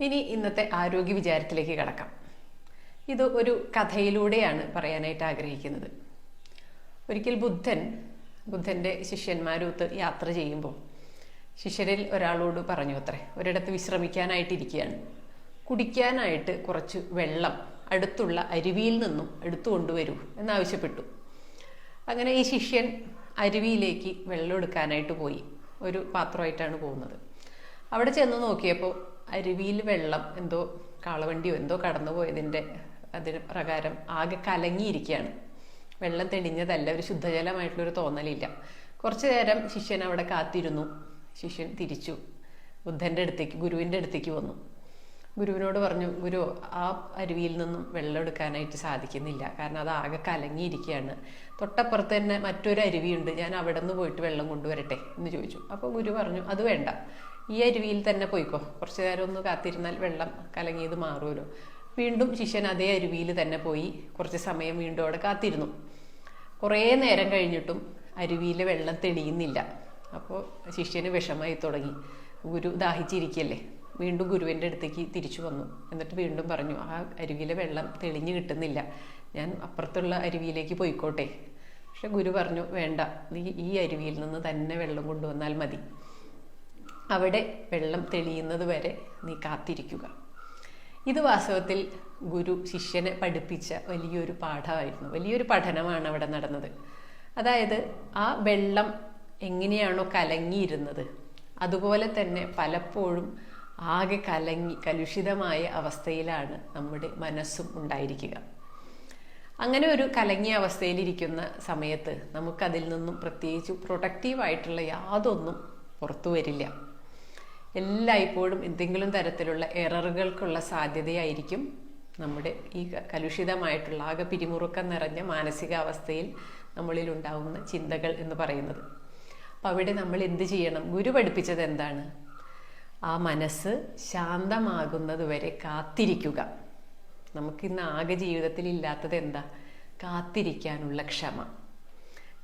ഇനി ഇന്നത്തെ ആരോഗ്യ വിചാരത്തിലേക്ക് കടക്കാം. ഇത് ഒരു കഥയിലൂടെയാണ് പറയാനായിട്ട് ആഗ്രഹിക്കുന്നത്. ഒരിക്കൽ ബുദ്ധൻ ബുദ്ധന്റെ ശിഷ്യന്മാരൊത്ത് യാത്ര ചെയ്യുമ്പോൾ ശിഷ്യരിൽ ഒരാളോട് പറഞ്ഞു അത്രേ ഒരിടത്ത് വിശ്രമിക്കാനായിട്ടിരിക്കുകയാണ്. കുടിക്കാനായിട്ട് കുറച്ച് വെള്ളം അടുത്തുള്ള അരുവിയിൽ നിന്നും എടുത്തു കൊണ്ടുവരൂ എന്നാവശ്യപ്പെട്ടു. അങ്ങനെ ഈ ശിഷ്യൻ അരുവിയിലേക്ക് വെള്ളം എടുക്കാനായിട്ട് പോയി. ഒരു പാത്രമായിട്ടാണ് പോകുന്നത്. അവിടെ ചെന്ന് നോക്കിയപ്പോൾ അരുവിയിൽ വെള്ളം എന്തോ കാളവണ്ടിയോ എന്തോ കടന്നു പോയതിന്റെ അതിന് പ്രകാരം ആകെ കലങ്ങിയിരിക്കുകയാണ്. വെള്ളം തെളിഞ്ഞതല്ല ഒരു ശുദ്ധജലമായിട്ടുള്ളൊരു തോന്നലില്ല. കുറച്ചു നേരം ശിഷ്യൻ അവിടെ കാത്തിരുന്നു. ശിഷ്യൻ തിരിച്ചു. ബുദ്ധന്റെ അടുത്തേക്ക് ഗുരുവിന്റെ അടുത്തേക്ക് വന്നു. ഗുരുവിനോട് പറഞ്ഞു ഗുരു ആ അരുവിയിൽ നിന്നും വെള്ളം എടുക്കാനായിട്ട് സാധിക്കുന്നില്ല. കാരണം അത് ആകെ കലങ്ങിയിരിക്കുകയാണ്. തൊട്ടപ്പുറത്ത് തന്നെ മറ്റൊരു അരുവിയുണ്ട്. ഞാൻ അവിടെ നിന്ന് പോയിട്ട് വെള്ളം കൊണ്ടുവരട്ടെ? എന്ന് ചോദിച്ചു. അപ്പോൾ ഗുരു പറഞ്ഞു അത് വേണ്ട. ഈ അരുവിയിൽ തന്നെ പോയിക്കോ. കുറച്ചു നേരം ഒന്ന് കാത്തിരുന്നാൽ വെള്ളം കലങ്ങിയത് മാറുമല്ലോ. വീണ്ടും ശിഷ്യൻ അതേ അരുവിയിൽ തന്നെ പോയി കുറച്ച് സമയം വീണ്ടും അവിടെ കാത്തിരുന്നു. കുറേ നേരം കഴിഞ്ഞിട്ടും അരുവിയിലെ വെള്ളം തെളിയുന്നില്ല. അപ്പോൾ ശിഷ്യന് വിഷമായി തുടങ്ങി. ഗുരു ദാഹിച്ചിരിക്കല്ലേ. വീണ്ടും ഗുരുവിന്റെ അടുത്തേക്ക് തിരിച്ചു വന്നു. എന്നിട്ട് വീണ്ടും പറഞ്ഞു ആ അരുവിയിലെ വെള്ളം തെളിഞ്ഞു കിട്ടുന്നില്ല. ഞാൻ അപ്പുറത്തുള്ള അരുവിയിലേക്ക് പോയിക്കോട്ടെ. പക്ഷെ ഗുരു പറഞ്ഞു വേണ്ട. നീ ഈ അരുവിയിൽ നിന്ന് തന്നെ വെള്ളം കൊണ്ടുവന്നാൽ മതി. അവിടെ വെള്ളം തെളിയുന്നത് വരെ നീ കാത്തിരിക്കുക. ഇത് വാസ്തവത്തിൽ ഗുരു ശിഷ്യനെ പഠിപ്പിച്ച വലിയൊരു പാഠമായിരുന്നു. വലിയൊരു പഠനമാണ് അവിടെ നടന്നത്. അതായത് ആ വെള്ളം എങ്ങനെയാണോ കലങ്ങിയിരുന്നത് അതുപോലെ തന്നെ പലപ്പോഴും ആകെ കലങ്ങി കലുഷിതമായ അവസ്ഥയിലാണ് നമ്മുടെ മനസ്സും ഉണ്ടായിരിക്കുക. അങ്ങനെ ഒരു കലങ്ങിയ അവസ്ഥയിലിരിക്കുന്ന സമയത്ത് നമുക്കതിൽ നിന്നും പ്രത്യേകിച്ച് പ്രൊഡക്റ്റീവായിട്ടുള്ള യാതൊന്നും പുറത്തു വരില്ല. എല്ലായ്പ്പോഴും എന്തെങ്കിലും തരത്തിലുള്ള എററുകൾക്കുള്ള സാധ്യതയായിരിക്കും നമ്മുടെ ഈ കലുഷിതമായിട്ടുള്ള ആകെ പിരിമുറുക്കം നിറഞ്ഞ മാനസികാവസ്ഥയിൽ നമ്മളിൽ ഉണ്ടാവുന്ന ചിന്തകൾ എന്ന് പറയുന്നത്. അപ്പം അവിടെ നമ്മൾ എന്ത് ചെയ്യണം? ഗുരു പഠിപ്പിച്ചത് എന്താണ്? ആ മനസ്സ് ശാന്തമാകുന്നത് വരെ കാത്തിരിക്കുക. നമുക്കിന്ന് ആകെ ജീവിതത്തിൽ ഇല്ലാത്തത് എന്താ? കാത്തിരിക്കാനുള്ള ക്ഷമ.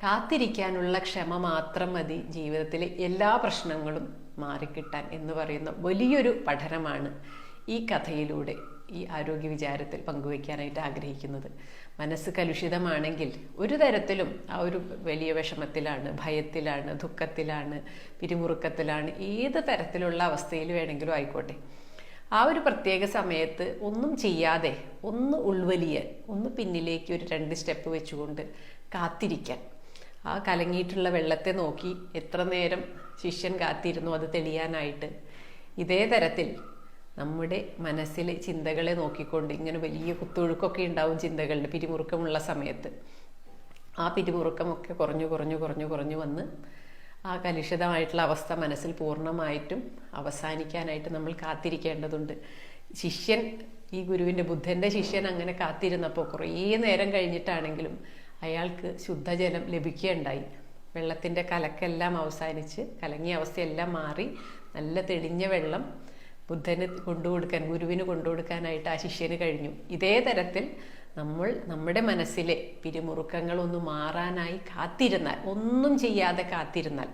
കാത്തിരിക്കാനുള്ള ക്ഷമ മാത്രം മതി ജീവിതത്തിലെ എല്ലാ പ്രശ്നങ്ങളും മാറിക്കിട്ടാൻ എന്ന് പറയുന്ന വലിയൊരു പഠനമാണ് ഈ കഥയിലൂടെ ഈ ആരോഗ്യ വിചാരത്തിൽ പങ്കുവയ്ക്കാനായിട്ട് ആഗ്രഹിക്കുന്നത്. മനസ്സ് കലുഷിതമാണെങ്കിൽ ഒരു തരത്തിലും ആ ഒരു വലിയ വിഷമത്തിലാണ് ഭയത്തിലാണ് ദുഃഖത്തിലാണ് പിരിമുറുക്കത്തിലാണ് ഏത് തരത്തിലുള്ള അവസ്ഥയിൽ വേണമെങ്കിലും ആയിക്കോട്ടെ. ആ ഒരു പ്രത്യേക സമയത്ത് ഒന്നും ചെയ്യാതെ ഒന്ന് ഉൾവലിയാൻ ഒന്ന് പിന്നിലേക്ക് ഒരു രണ്ട് സ്റ്റെപ്പ് വെച്ചുകൊണ്ട് കാത്തിരിക്കാൻ ആ കലങ്ങിയിട്ടുള്ള വെള്ളത്തെ നോക്കി എത്ര നേരം ശിഷ്യൻ കാത്തിരുന്നു അത് തെളിയാനായിട്ട്. ഇതേ തരത്തിൽ നമ്മുടെ മനസ്സിലെ ചിന്തകളെ നോക്കിക്കൊണ്ട് ഇങ്ങനെ വലിയ കുത്തൊഴുക്കൊക്കെ ഉണ്ടാവും ചിന്തകളുടെ പിരിമുറുക്കമുള്ള സമയത്ത്. ആ പിരിമുറുക്കമൊക്കെ കുറഞ്ഞു കുറഞ്ഞു കുറഞ്ഞു കുറഞ്ഞു വന്ന് ആ കലുഷിതമായിട്ടുള്ള അവസ്ഥ മനസ്സിൽ പൂർണമായിട്ടും അവസാനിക്കാനായിട്ട് നമ്മൾ കാത്തിരിക്കേണ്ടതുണ്ട്. ശിഷ്യൻ ഈ ഗുരുവിന്റെ ബുദ്ധന്റെ ശിഷ്യൻ അങ്ങനെ കാത്തിരുന്നപ്പോൾ കുറേ നേരം കഴിഞ്ഞിട്ടാണെങ്കിലും അയാൾക്ക് ശുദ്ധജലം ലഭിക്കുകയുണ്ടായി. വെള്ളത്തിന്റെ കലക്കെല്ലാം അവസാനിച്ച് കലങ്ങിയ അവസ്ഥയെല്ലാം മാറി നല്ല തെളിഞ്ഞ വെള്ളം ബുദ്ധന് കൊണ്ടുകൊടുക്കാൻ ഗുരുവിന് കൊണ്ടുകൊടുക്കാനായിട്ട് ആ ശിഷ്യന് കഴിഞ്ഞു. ഇതേ തരത്തിൽ നമ്മൾ നമ്മുടെ മനസ്സിലെ പിരിമുറുക്കങ്ങളൊന്ന് മാറാനായി കാത്തിരുന്നാൽ ഒന്നും ചെയ്യാതെ കാത്തിരുന്നാൽ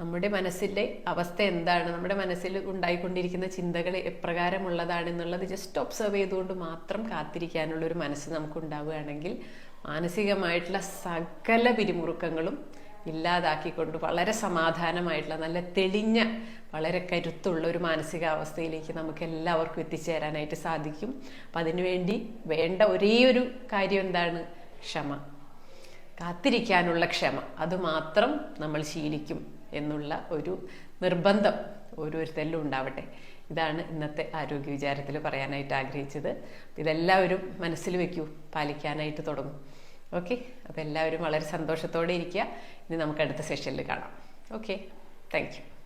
നമ്മുടെ മനസ്സിലെ അവസ്ഥ എന്താണ് നമ്മുടെ മനസ്സിൽ ഉണ്ടായിക്കൊണ്ടിരിക്കുന്ന ചിന്തകൾ എപ്രകാരമുള്ളതാണെന്നുള്ളത് ജസ്റ്റ് ഒബ്സർവ് ചെയ്തുകൊണ്ട് മാത്രം കാത്തിരിക്കാനുള്ള ഒരു മനസ്സ് നമുക്ക് ഉണ്ടാവുകയാണെങ്കിൽ മാനസികമായിട്ടുള്ള സകല പിരിമുറുക്കങ്ങളും ഇല്ലാതാക്കിക്കൊണ്ട് വളരെ സമാധാനമായിട്ടുള്ള നല്ല തെളിഞ്ഞ വളരെ കരുത്തുള്ള ഒരു മാനസികാവസ്ഥയിലേക്ക് നമുക്ക് എല്ലാവർക്കും എത്തിച്ചേരാനായിട്ട് സാധിക്കും. അപ്പം അതിനുവേണ്ടി വേണ്ട ഒരേ ഒരു കാര്യം എന്താണ്? ക്ഷമ. കാത്തിരിക്കാനുള്ള ക്ഷമ. അതുമാത്രം നമ്മൾ ശീലിക്കും എന്നുള്ള ഒരു നിർബന്ധം. ഓരോരുത്തരിലും ഉണ്ടാവട്ടെ. ഇതാണ് ഇന്നത്തെ ആരോഗ്യ വിചാരത്തിൽ പറയാനായിട്ട് ആഗ്രഹിച്ചത്. ഇതെല്ലാവരും മനസ്സിൽ വെക്കൂ പാലിക്കാനായിട്ട് തുടങ്ങും. ഓക്കെ? അപ്പോൾ എല്ലാവരും വളരെ സന്തോഷത്തോടെ ഇരിക്കുക. ഇനി നമുക്ക് അടുത്ത സെഷനിൽ കാണാം. ഓക്കെ? താങ്ക്